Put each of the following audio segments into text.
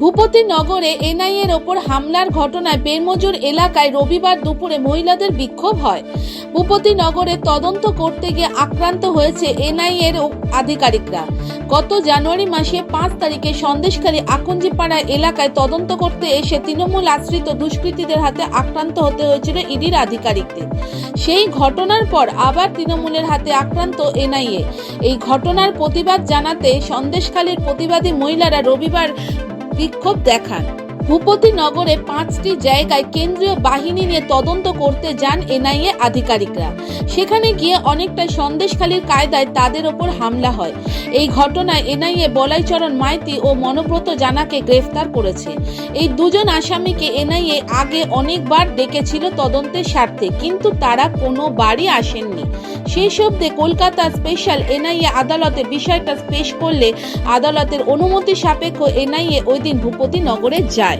ভূপতি নগরে এনআইএর ওপর হামলার ঘটনায় বেরমজুর এলাকায় রবিবার দুপুরে মহিলাদের বিক্ষোভ হয়। ভূপতি নগরে তদন্ত করতে গিয়ে আক্রান্ত হয়েছে এনআইএর আধিকারিকরা। গত জানুয়ারি মাসে পাঁচ তারিখে সন্দেশকারী আকঞ্জিপাড়া এলাকায় তদন্ত করতে এসে তৃণমূল আশ্রিত দুষ্কৃতীদের হাতে আক্রান্ত হতে হয়েছিল ইডির আধিকারিকদের। সেই ঘটনার পর আবার তৃণমূলের হাতে আক্রান্ত এনআইএ। এই ঘটনার প্রতিবাদ জানাতে সন্দেশখালীর প্রতিবাদী মহিলারা রবিবার বিক্ষোভ দেখান। ভূপতি নগরে পাঁচটি জায়গায় কেন্দ্রীয় বাহিনী নিয়ে তদন্ত করতে যান এনআইএ আধিকারিকরা। সেখানে গিয়ে অনেকটা সন্দেশখালীর কায়দায় তাদের ওপর হামলা হয়। এই ঘটনায় এনআইএ বলাইচরণ মাইতি ও মনোব্রত জানাকে গ্রেফতার করেছে। এই দুজন আসামিকে এনআইএ আগে অনেকবার ডেকেছিল তদন্তের স্বার্থে, কিন্তু তারা কোনো বাড়ি আসেননি। সেই শব্দে কলকাতা স্পেশাল এনআইএ আদালতে বিষয়টা পেশ করলে আদালতের অনুমতি সাপেক্ষ এনআইএ ওই দিন ভূপতি নগরে যায়।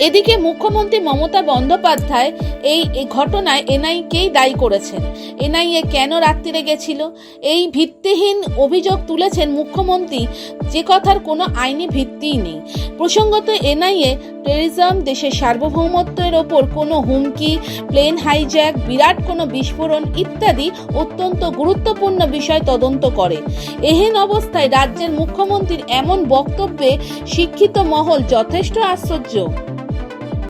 এদিকে মুখ্যমন্ত্রী মমতা বন্দ্যোপাধ্যায় এই ঘটনায় এনআইকেই দায়ী করেছেন। এনআইএ কেন রাত্রিরে গেছিল? এই ভিত্তিহীন অভিযোগ তুলেছেন মুখ্যমন্ত্রী। যে কথার কোনো আইনি ভিত্তিই নেই। প্রসঙ্গত এনআইএ টেরিজম দেশের সার্বভৌমত্বের ওপর কোনো হুমকি প্লেন হাইজ্যাক বিরাট কোনো বিস্ফোরণ ইত্যাদি অত্যন্ত গুরুত্বপূর্ণ বিষয় তদন্ত করে। এহেন অবস্থায় রাজ্যের মুখ্যমন্ত্রীর এমন বক্তব্যে শিক্ষিত মহল যথেষ্ট আশ্চর্য।